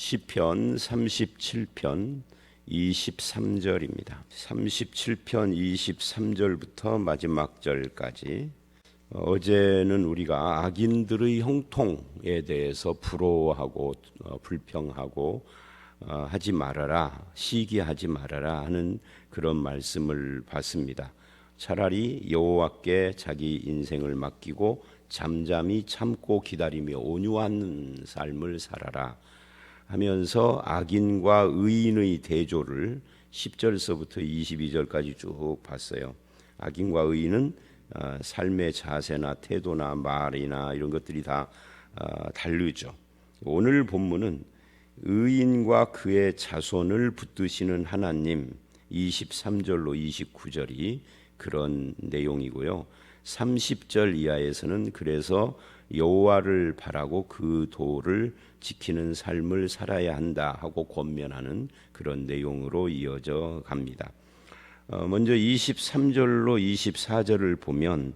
시편 37편 23절입니다. 37편 23절부터 마지막 절까지 어제는 우리가 악인들의 형통에 대해서 부러워하고 어, 불평하고 어, 하지 말아라 시기하지 말아라 하는 그런 말씀을 봤습니다. 차라리 여호와께 자기 인생을 맡기고 잠잠히 참고 기다리며 온유한 삶을 살아라 하면서 악인과 의인의 대조를 10절서부터 22절까지 쭉 봤어요. 악인과 의인은 어, 삶의 자세나 태도나 말이나 이런 것들이 다 어, 다르죠. 오늘 본문은 의인과 그의 자손을 붙드시는 하나님 23절로 29절이 그런 내용이고요. 30절 이하에서는 그래서 여호와를 바라고 그 도를 지키는 삶을 살아야 한다 하고 권면하는 그런 내용으로 이어져 갑니다. 어, 먼저 23절로 24절을 보면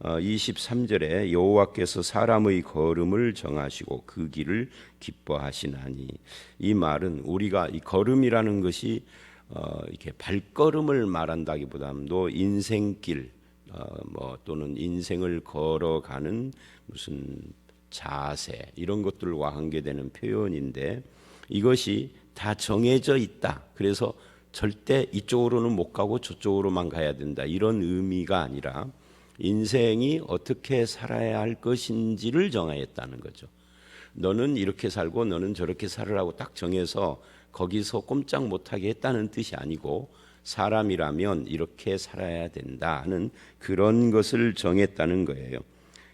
23절에 여호와께서 사람의 걸음을 정하시고 그 길을 기뻐하시나니 이 말은 우리가 이 걸음이라는 것이 어, 이렇게 발걸음을 말한다기보다도 인생길 어, 뭐 또는 인생을 걸어가는 무슨 자세 이런 것들과 관계되는 표현인데 이것이 다 정해져 있다. 그래서 절대 이쪽으로는 못 가고 저쪽으로만 가야 된다. 이런 의미가 아니라 인생이 어떻게 살아야 할 것인지를 정하였다는 거죠. 너는 이렇게 살고 너는 저렇게 살으라고 딱 정해서 거기서 꼼짝 못하게 했다는 뜻이 아니고 사람이라면 이렇게 살아야 된다 하는 그런 것을 정했다는 거예요.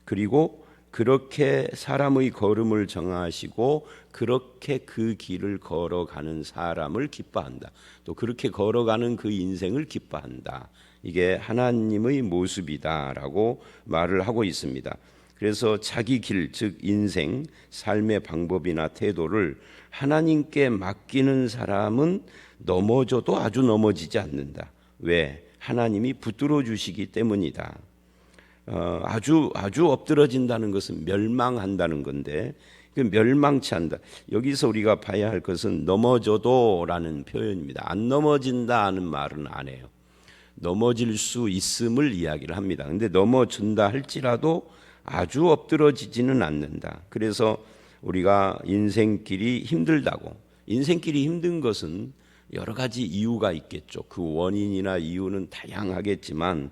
그리고 그렇게 사람의 걸음을 정하시고 그렇게 그 길을 걸어가는 사람을 기뻐한다. 또 그렇게 걸어가는 그 인생을 기뻐한다. 이게 하나님의 모습이다라고 말을 하고 있습니다. 그래서 자기 길, 즉 인생, 삶의 방법이나 태도를 하나님께 맡기는 사람은 넘어져도 아주 넘어지지 않는다. 왜? 하나님이 붙들어 주시기 때문이다. 어, 아주 아주 엎드러진다는 것은 멸망한다는 건데 그 멸망치 않다. 여기서 우리가 봐야 할 것은 넘어져도라는 표현입니다. 안 넘어진다 하는 말은 안 해요. 넘어질 수 있음을 이야기를 합니다. 근데 넘어진다 할지라도 아주 엎드러지지는 않는다. 그래서 우리가 인생길이 힘들다고 인생길이 힘든 것은 여러 가지 이유가 있겠죠. 그 원인이나 이유는 다양하겠지만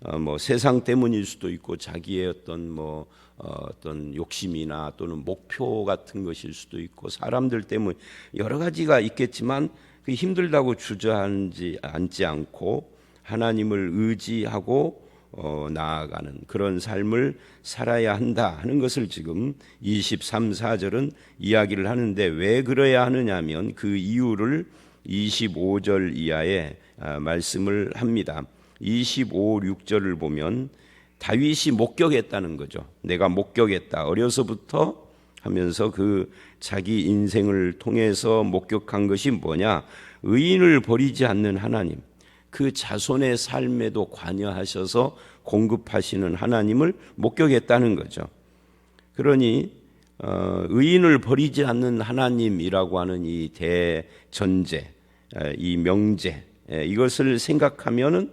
어, 뭐 세상 때문일 수도 있고 자기의 어떤 뭐 어, 어떤 욕심이나 또는 목표 같은 것일 수도 있고 사람들 때문 여러 가지가 있겠지만 그 힘들다고 주저앉지 않지 않고 하나님을 의지하고 어, 나아가는 그런 삶을 살아야 한다 하는 것을 지금 23, 4절은 이야기를 하는데 왜 그래야 하느냐면 그 이유를 25절 이하에 아, 말씀을 합니다. 25, 6절을 보면 다윗이 목격했다는 거죠. 내가 목격했다. 어려서부터 하면서 그 자기 인생을 통해서 목격한 것이 뭐냐? 의인을 버리지 않는 하나님. 그 자손의 삶에도 관여하셔서 공급하시는 하나님을 목격했다는 거죠. 그러니 어, 의인을 버리지 않는 하나님이라고 하는 이 대전제, 이 명제 이것을 생각하면은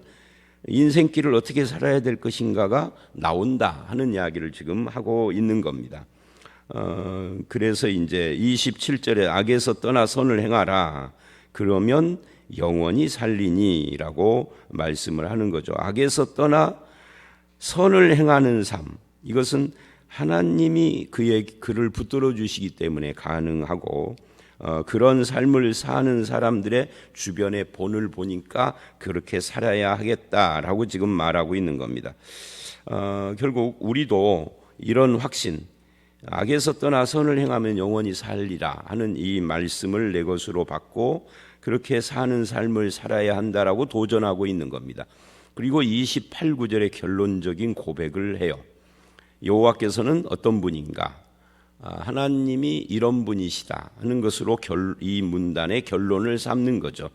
인생길을 어떻게 살아야 될 것인가가 나온다 하는 이야기를 지금 하고 있는 겁니다. 어, 그래서 이제 27절에 악에서 떠나 선을 행하라. 그러면 영원히 살리니라고 말씀을 하는 거죠. 악에서 떠나 선을 행하는 삶. 이것은 하나님이 그의 그를 붙들어 주시기 때문에 가능하고 어, 그런 삶을 사는 사람들의 주변의 본을 보니까 그렇게 살아야 하겠다라고 지금 말하고 있는 겁니다. 어, 결국 우리도 이런 확신, 악에서 떠나 선을 행하면 영원히 살리라 하는 이 말씀을 내 것으로 받고 그렇게 사는 삶을 살아야 한다라고 도전하고 있는 겁니다. 그리고 28, 9절의 결론적인 고백을 해요. 여호와께서는 어떤 분인가? 아, 하나님이 이런 분이시다 하는 것으로 이 문단의 결론을 삼는 거죠.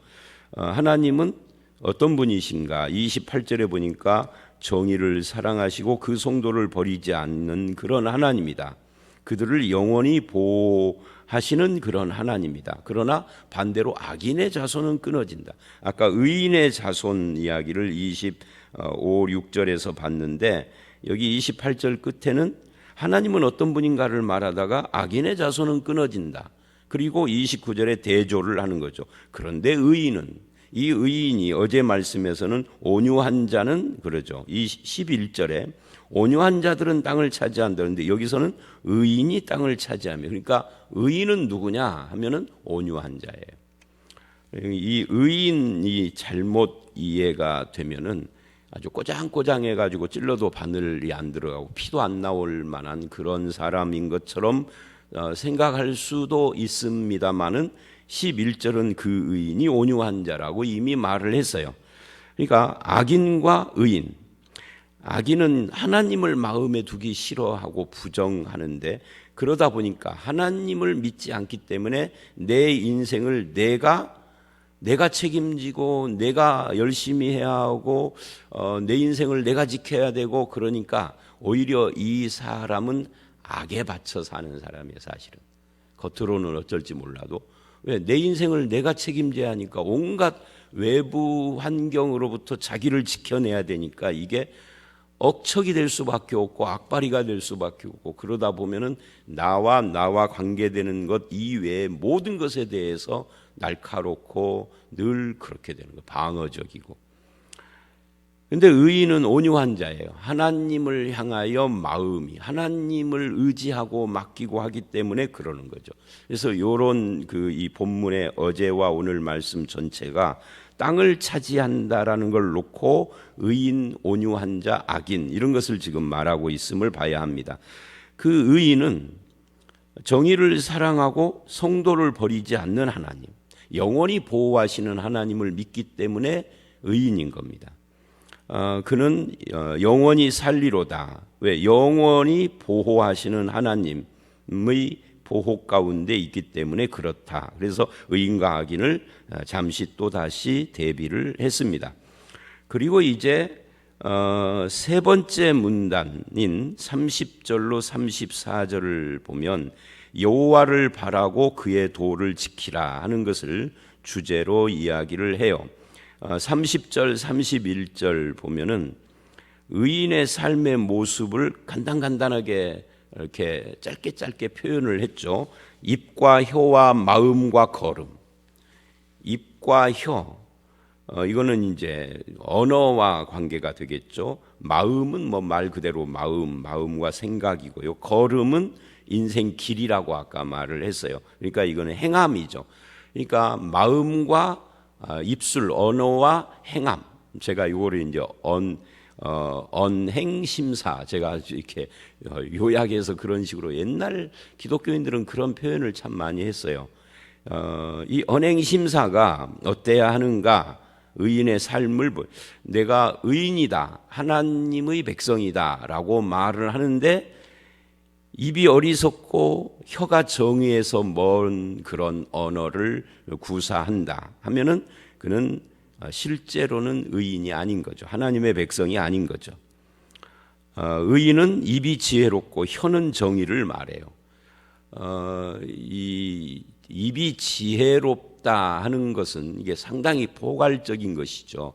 어, 하나님은 어떤 분이신가? 28절에 보니까 정의를 사랑하시고 그 성도를 버리지 않는 그런 하나님이다. 그들을 영원히 보호하시는 그런 하나님이다. 그러나 반대로 악인의 자손은 끊어진다. 아까 의인의 자손 이야기를 25, 6절에서 봤는데 여기 28절 끝에는 하나님은 어떤 분인가를 말하다가 악인의 자손은 끊어진다. 그리고 29절에 대조를 하는 거죠. 그런데 의인은 이 의인이 어제 말씀에서는 온유한 자는 그러죠. 이 11절에 온유한 자들은 땅을 차지한다는데 여기서는 의인이 땅을 차지하며 그러니까 의인은 누구냐 하면은 온유한 자예요. 이 의인이 잘못 이해가 되면은 아주 꼬장꼬장해 가지고 찔러도 바늘이 안 들어가고 피도 안 나올 만한 그런 사람인 것처럼 어, 생각할 수도 있습니다만은 11절은 그 의인이 온유한 자라고 이미 말을 했어요. 그러니까 악인과 의인. 악인은 하나님을 마음에 두기 싫어하고 부정하는데 그러다 보니까 하나님을 믿지 않기 때문에 내 인생을 내가 내가 책임지고 내가 열심히 해야 하고 어, 내 인생을 내가 지켜야 되고 그러니까 오히려 이 사람은 악에 받쳐 사는 사람이에요 사실은. 겉으로는 어쩔지 몰라도. 왜? 내 인생을 내가 책임져야 하니까 온갖 외부 환경으로부터 자기를 지켜내야 되니까 이게 억척이 될 수밖에 없고 악바리가 될 수밖에 없고 그러다 보면은 나와 나와 관계되는 것 이외의 모든 것에 대해서 날카롭고 늘 그렇게 되는 거 방어적이고 근데 의인은 온유한 자예요. 하나님을 향하여 마음이 하나님을 의지하고 맡기고 하기 때문에 그러는 거죠. 그래서 요런 그 이 본문의 어제와 오늘 말씀 전체가 땅을 차지한다라는 걸 놓고 의인, 온유한 자, 악인 이런 것을 지금 말하고 있음을 봐야 합니다. 그 의인은 정의를 사랑하고 성도를 버리지 않는 하나님, 영원히 보호하시는 하나님을 믿기 때문에 의인인 겁니다. 어, 그는 어, 영원히 살리로다. 왜 영원히 보호하시는 하나님의 보호 가운데 있기 때문에 그렇다. 그래서 의인과 악인을 어, 잠시 또 다시 대비를 했습니다. 그리고 이제 어, 세 번째 문단인 30절로 34절을 보면 여호와를 바라고 그의 도를 지키라 하는 것을 주제로 이야기를 해요. 30절, 어, 31절 보면은 의인의 삶의 모습을 간단간단하게 이렇게 짧게 짧게 표현을 했죠. 입과 혀와 마음과 걸음. 입과 혀. 어, 이거는 이제 언어와 관계가 되겠죠. 마음은 뭐 말 그대로 마음, 마음과 생각이고요. 걸음은 인생 길이라고 아까 말을 했어요. 그러니까 이거는 행함이죠. 그러니까 마음과 아, 입술 언어와 행함 제가 이거를 이제 언 어, 언행심사 제가 이렇게 어, 요약해서 그런 식으로 옛날 기독교인들은 그런 표현을 참 많이 했어요. 어, 이 언행심사가 어때야 하는가? 의인의 삶을 내가 의인이다, 하나님의 백성이다라고 말을 하는데 입이 어리석고 혀가 정의에서 먼 그런 언어를 구사한다 하면은 그는 실제로는 의인이 아닌 거죠. 하나님의 백성이 아닌 거죠. 어, 의인은 입이 지혜롭고 혀는 정의를 말해요. 어, 이 입이 지혜롭다 하는 것은 이게 상당히 포괄적인 것이죠.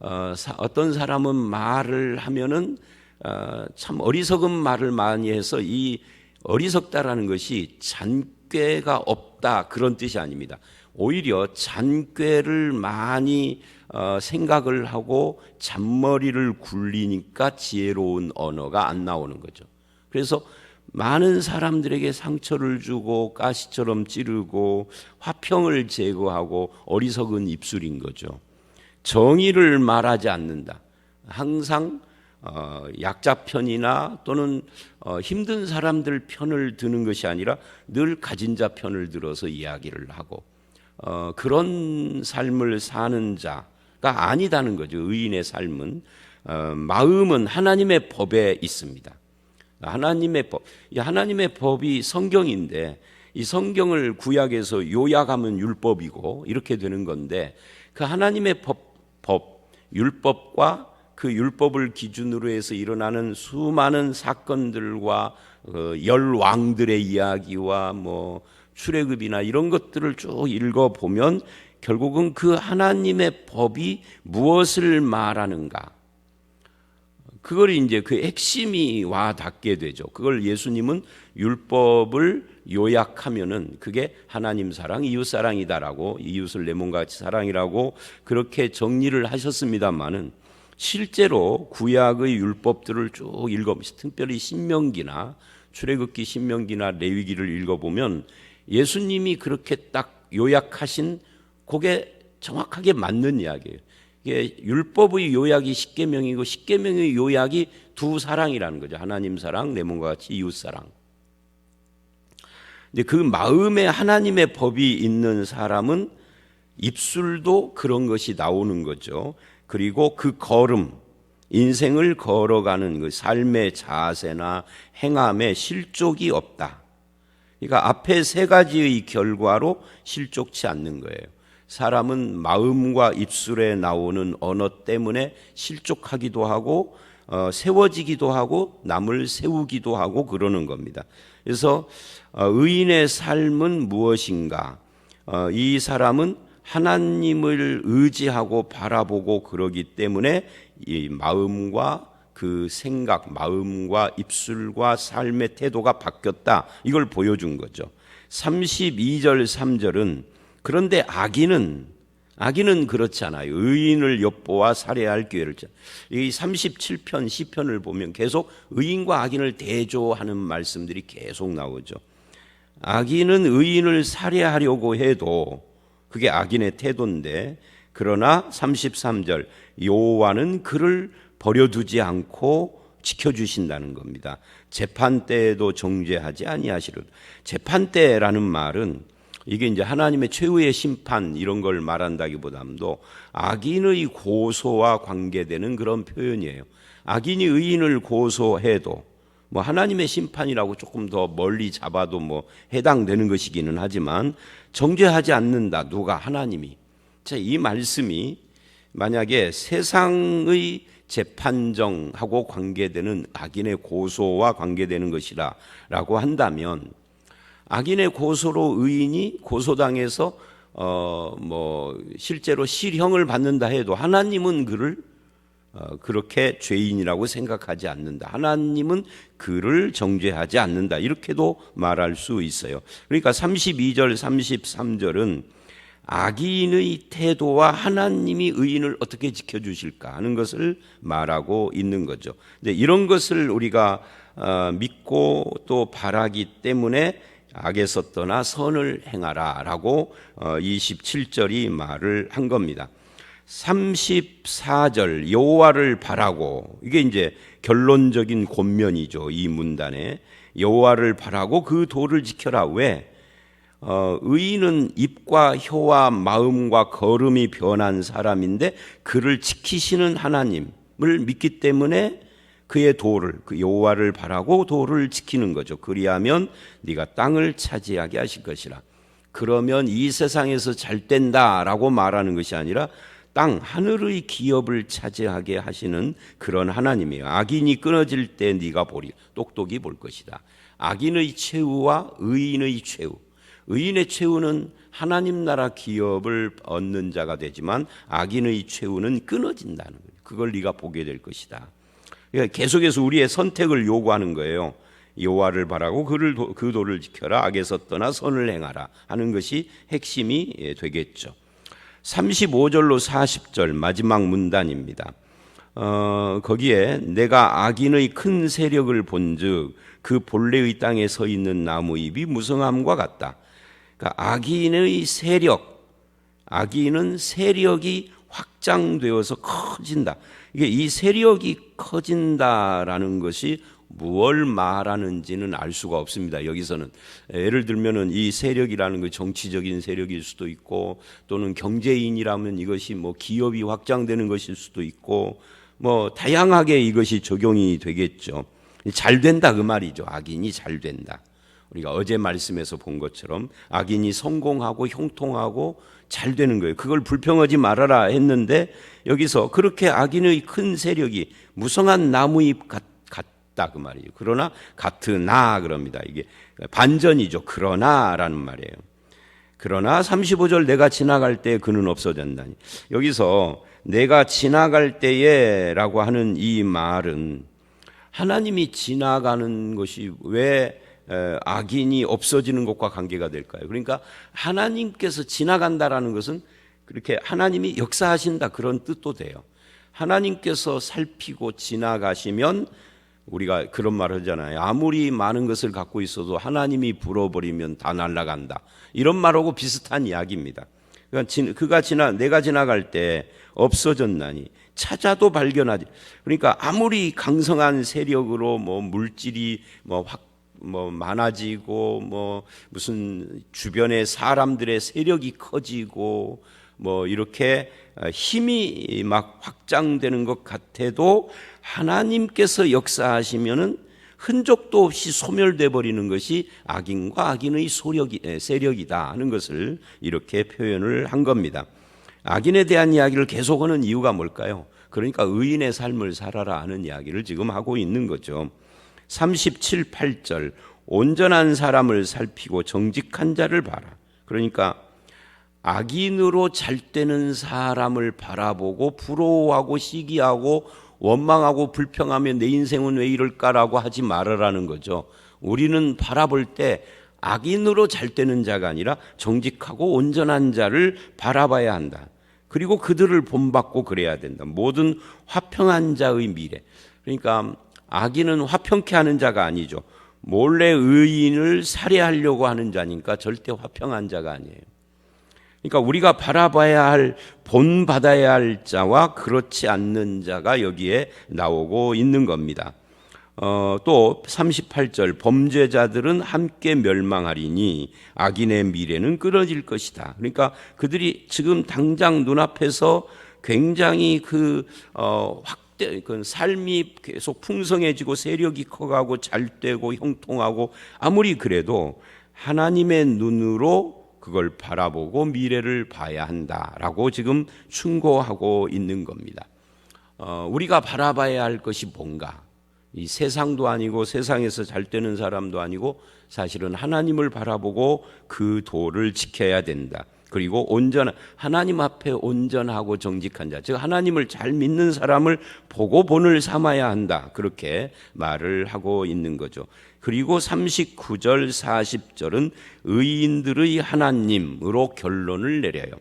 어, 어떤 사람은 말을 하면은 어, 참 어리석은 말을 많이 해서 이 어리석다라는 것이 잔꾀가 없다 그런 뜻이 아닙니다. 오히려 잔꾀를 많이 어, 생각을 하고 잔머리를 굴리니까 지혜로운 언어가 안 나오는 거죠. 그래서 많은 사람들에게 상처를 주고 가시처럼 찌르고 화평을 제거하고 어리석은 입술인 거죠. 정의를 말하지 않는다. 항상 어, 약자 편이나 또는 어, 힘든 사람들 편을 드는 것이 아니라 늘 가진 자 편을 들어서 이야기를 하고 어, 그런 삶을 사는 자가 아니다는 거죠. 의인의 삶은 어, 마음은 하나님의 법에 있습니다. 하나님의 법, 이 하나님의 법이 성경인데 이 성경을 구약에서 요약하면 율법이고 이렇게 되는 건데 그 하나님의 법, 법 율법과 그 율법을 기준으로 해서 일어나는 수많은 사건들과 어, 열 왕들의 이야기와 뭐 출애굽이나 이런 것들을 쭉 읽어 보면 결국은 그 하나님의 법이 무엇을 말하는가 그걸 이제 그 핵심이 와 닿게 되죠. 그걸 예수님은 율법을 요약하면은 그게 하나님 사랑, 이웃 사랑이다라고 이웃을 내 몸과 같이 사랑이라고 그렇게 정리를 하셨습니다만은 실제로 구약의 율법들을 쭉 읽어 특별히 신명기나 출애굽기, 신명기나 레위기를 읽어 보면 예수님이 그렇게 딱 요약하신 그게 정확하게 맞는 이야기예요. 이게 율법의 요약이 십계명이고 십계명의 요약이 두 사랑이라는 거죠. 하나님 사랑, 내 몸과 같이 이웃 사랑. 근데 그 마음에 하나님의 법이 있는 사람은 입술도 그런 것이 나오는 거죠. 그리고 그 걸음, 인생을 걸어가는 그 삶의 자세나 행함에 실족이 없다. 그러니까 앞에 세 가지의 결과로 실족치 않는 거예요. 사람은 마음과 입술에 나오는 언어 때문에 실족하기도 하고 어, 세워지기도 하고 남을 세우기도 하고 그러는 겁니다. 그래서 어, 의인의 삶은 무엇인가? 어, 이 사람은 하나님을 의지하고 바라보고 그러기 때문에 이 마음과 그 생각, 마음과 입술과 삶의 태도가 바뀌었다. 이걸 보여준 거죠. 32절, 3절은 그런데 악인은 악인은 그렇지 않아요. 의인을 엿보아 살해할 기회를 이 37편 시편을 보면 계속 의인과 악인을 대조하는 말씀들이 계속 나오죠. 악인은 의인을 살해하려고 해도 그게 악인의 태도인데 그러나 33절 여호와는 그를 버려두지 않고 지켜주신다는 겁니다. 재판 때에도 정죄하지 아니하시려. 재판 때라는 말은 이게 이제 하나님의 최후의 심판 이런 걸 말한다기보다도 악인의 고소와 관계되는 그런 표현이에요. 악인이 의인을 고소해도 뭐 하나님의 심판이라고 조금 더 멀리 잡아도 뭐 해당되는 것이기는 하지만 정죄하지 않는다. 누가 하나님이. 자, 이 말씀이 만약에 세상의 재판정하고 관계되는 악인의 고소와 관계되는 것이라라고 한다면 악인의 고소로 의인이 고소당해서 어 뭐 실제로 실형을 받는다 해도 하나님은 그를 어, 그렇게 죄인이라고 생각하지 않는다. 하나님은 그를 정죄하지 않는다. 이렇게도 말할 수 있어요. 그러니까 32절, 33절은 악인의 태도와 하나님이 의인을 어떻게 지켜주실까 하는 것을 말하고 있는 거죠. 근데 이런 것을 우리가 어, 믿고 또 바라기 때문에 악에서 떠나 선을 행하라 라고 27절이 어, 말을 한 겁니다. 34절 여호와를 바라고 이게 이제 결론적인 권면이죠. 이 문단에 여호와를 바라고 그 도를 지켜라. 왜? 어, 의인은 입과 혀와 마음과 걸음이 변한 사람인데 그를 지키시는 하나님을 믿기 때문에 그의 도를 그 여호와를 바라고 도를 지키는 거죠. 그리하면 네가 땅을 차지하게 하실 것이라. 그러면 이 세상에서 잘 된다라고 말하는 것이 아니라 땅 하늘의 기업을 차지하게 하시는 그런 하나님이에요. 악인이 끊어질 때 네가 보리 똑똑히 볼 것이다. 악인의 최후와 의인의 최후. 의인의 최후는 하나님 나라 기업을 얻는 자가 되지만 악인의 최후는 끊어진다는 거예요. 그걸 네가 보게 될 것이다. 그러니까 계속해서 우리의 선택을 요구하는 거예요. 여호와를 바라고 그를 그 도를 지켜라 악에서 떠나 선을 행하라 하는 것이 핵심이 예, 되겠죠. 35절로 40절 마지막 문단입니다. 어, 거기에 내가 악인의 큰 세력을 본즉 그 본래의 땅에 서 있는 나무 잎이 무성함과 같다. 그러니까 악인의 세력, 악인은 세력이 확장되어서 커진다. 이게 이 세력이 커진다라는 것이 무엇을 말하는지는 알 수가 없습니다. 여기서는 예를 들면은 이 세력이라는 그 정치적인 세력일 수도 있고 또는 경제인이라면 이것이 뭐 기업이 확장되는 것일 수도 있고 뭐 다양하게 이것이 적용이 되겠죠. 잘 된다 그 말이죠. 악인이 잘 된다. 우리가 어제 말씀에서 본 것처럼 악인이 성공하고 형통하고 잘 되는 거예요. 그걸 불평하지 말아라 했는데 여기서 그렇게 악인의 큰 세력이 무성한 나무잎 같 같다 그 말이죠. 그러나 같으나 그럽니다. 이게 반전이죠. 그러나라는 말이에요. 그러나 35절 내가 지나갈 때 그는 없어졌다니. 여기서 내가 지나갈 때에라고 하는 이 말은 하나님이 지나가는 것이 왜 악인이 없어지는 것과 관계가 될까요? 그러니까 하나님께서 지나간다라는 것은 그렇게 하나님이 역사하신다 그런 뜻도 돼요. 하나님께서 살피고 지나가시면 우리가 그런 말 하잖아요. 아무리 많은 것을 갖고 있어도 하나님이 불어버리면 다 날아간다. 이런 말하고 비슷한 이야기입니다. 그러니까 그가 지나 내가 지나갈 때 없어졌나니 찾아도 발견하지. 그러니까 아무리 강성한 세력으로 뭐 물질이 뭐 확 뭐 많아지고 뭐 무슨 주변의 사람들의 세력이 커지고 뭐 이렇게 힘이 막 확장되는 것 같아도 하나님께서 역사하시면은 흔적도 없이 소멸돼 버리는 것이 악인과 악인의 소력이 세력이다 하는 것을 이렇게 표현을 한 겁니다. 악인에 대한 이야기를 계속하는 이유가 뭘까요? 그러니까 의인의 삶을 살아라 하는 이야기를 지금 하고 있는 거죠. 37, 8절 온전한 사람을 살피고 정직한 자를 봐라. 그러니까 악인으로 잘 되는 사람을 바라보고 부러워하고 시기하고 원망하고 불평하며 내 인생은 왜 이럴까라고 하지 말아라는 거죠. 우리는 바라볼 때 악인으로 잘 되는 자가 아니라 정직하고 온전한 자를 바라봐야 한다. 그리고 그들을 본받고 그래야 된다. 모든 화평한 자의 미래. 그러니까 악인은 화평케 하는 자가 아니죠. 몰래 의인을 살해하려고 하는 자니까 절대 화평한 자가 아니에요. 그러니까 우리가 바라봐야 할, 본받아야 할 자와 그렇지 않는 자가 여기에 나오고 있는 겁니다. 어, 또 38절 범죄자들은 함께 멸망하리니 악인의 미래는 끊어질 것이다. 그러니까 그들이 지금 당장 눈앞에서 굉장히 그 어, 확 대 그 삶이 계속 풍성해지고 세력이 커가고 잘 되고 형통하고 아무리 그래도 하나님의 눈으로 그걸 바라보고 미래를 봐야 한다라고 지금 충고하고 있는 겁니다. 어, 우리가 바라봐야 할 것이 뭔가? 이 세상도 아니고 세상에서 잘 되는 사람도 아니고 사실은 하나님을 바라보고 그 도를 지켜야 된다. 그리고 온전 하나님 앞에 온전하고 정직한 자, 즉 하나님을 잘 믿는 사람을 보고 본을 삼아야 한다. 그렇게 말을 하고 있는 거죠. 그리고 39절 40절은 의인들의 하나님으로 결론을 내려요.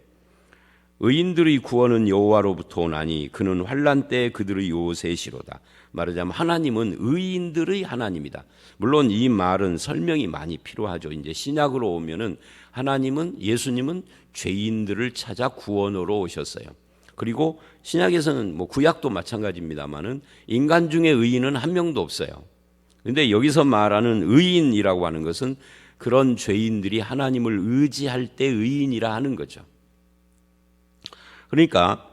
의인들의 구원은 여호와로부터 오나니 그는 환란 때 그들의 요새시로다. 말하자면 하나님은 의인들의 하나님이다. 물론 이 말은 설명이 많이 필요하죠. 이제 신약으로 오면은 하나님은 예수님은 죄인들을 찾아 구원으로 오셨어요. 그리고 신약에서는 뭐 구약도 마찬가지입니다만은 인간 중에 의인은 한 명도 없어요. 근데 여기서 말하는 의인이라고 하는 것은 그런 죄인들이 하나님을 의지할 때 의인이라 하는 거죠. 그러니까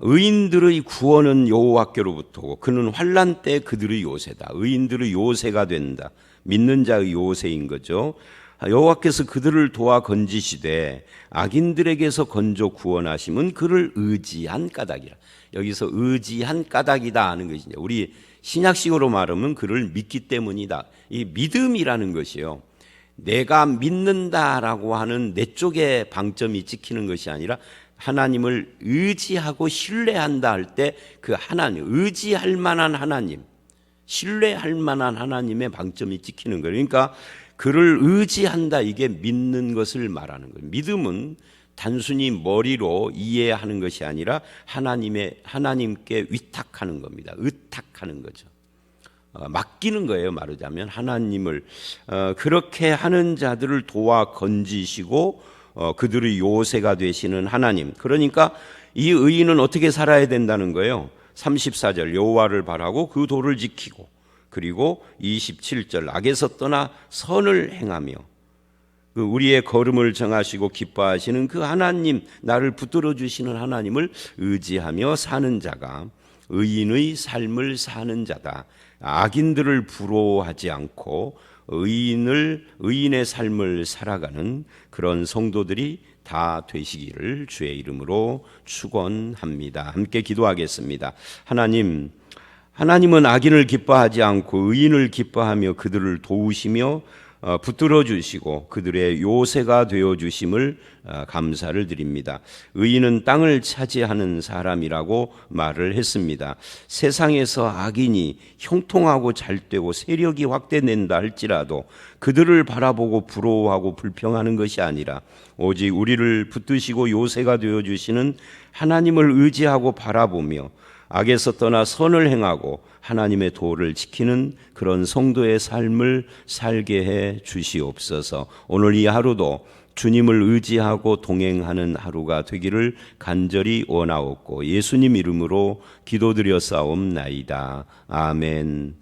의인들의 구원은 여호와께로부터고 그는 환란 때 그들의 요새다. 의인들의 요새가 된다. 믿는 자의 요새인 거죠. 여호와께서 그들을 도와 건지시되 악인들에게서 건져 구원하심은 그를 의지한 까닭이라. 여기서 의지한 까닭이다 하는 것이죠. 우리 신약식으로 말하면 그를 믿기 때문이다. 이 믿음이라는 것이요. 내가 믿는다라고 하는 내 쪽에 방점이 찍히는 것이 아니라 하나님을 의지하고 신뢰한다 할 때 그 하나님, 의지할 만한 하나님, 신뢰할 만한 하나님의 방점이 찍히는 거예요. 그러니까 그를 의지한다 이게 믿는 것을 말하는 거예요. 믿음은 단순히 머리로 이해하는 것이 아니라 하나님의 하나님께 위탁하는 겁니다. 의탁하는 거죠. 어, 맡기는 거예요. 말하자면 하나님을 어, 그렇게 하는 자들을 도와 건지시고 어, 그들의 요새가 되시는 하나님. 그러니까 이 의인은 어떻게 살아야 된다는 거예요? 34절 여호와를 바라고 그 도를 지키고 그리고 27절 악에서 떠나 선을 행하며 그 우리의 걸음을 정하시고 기뻐하시는 그 하나님 나를 붙들어 주시는 하나님을 의지하며 사는 자가 의인의 삶을 사는 자다. 악인들을 부러워하지 않고 의인을 의인의 삶을 살아가는 그런 성도들이 다 되시기를 주의 이름으로 축원합니다. 함께 기도하겠습니다. 하나님 하나님은 악인을 기뻐하지 않고 의인을 기뻐하며 그들을 도우시며 어, 붙들어 주시고 그들의 요새가 되어 주심을 어, 감사를 드립니다. 의인은 땅을 차지하는 사람이라고 말을 했습니다. 세상에서 악인이 형통하고 잘되고 세력이 확대된다 할지라도 그들을 바라보고 부러워하고 불평하는 것이 아니라 오직 우리를 붙드시고 요새가 되어 주시는 하나님을 의지하고 바라보며 악에서 떠나 선을 행하고 하나님의 도를 지키는 그런 성도의 삶을 살게 해 주시옵소서. 오늘 이 하루도 주님을 의지하고 동행하는 하루가 되기를 간절히 원하옵고 예수님 이름으로 기도드려 싸움나이다. 아멘.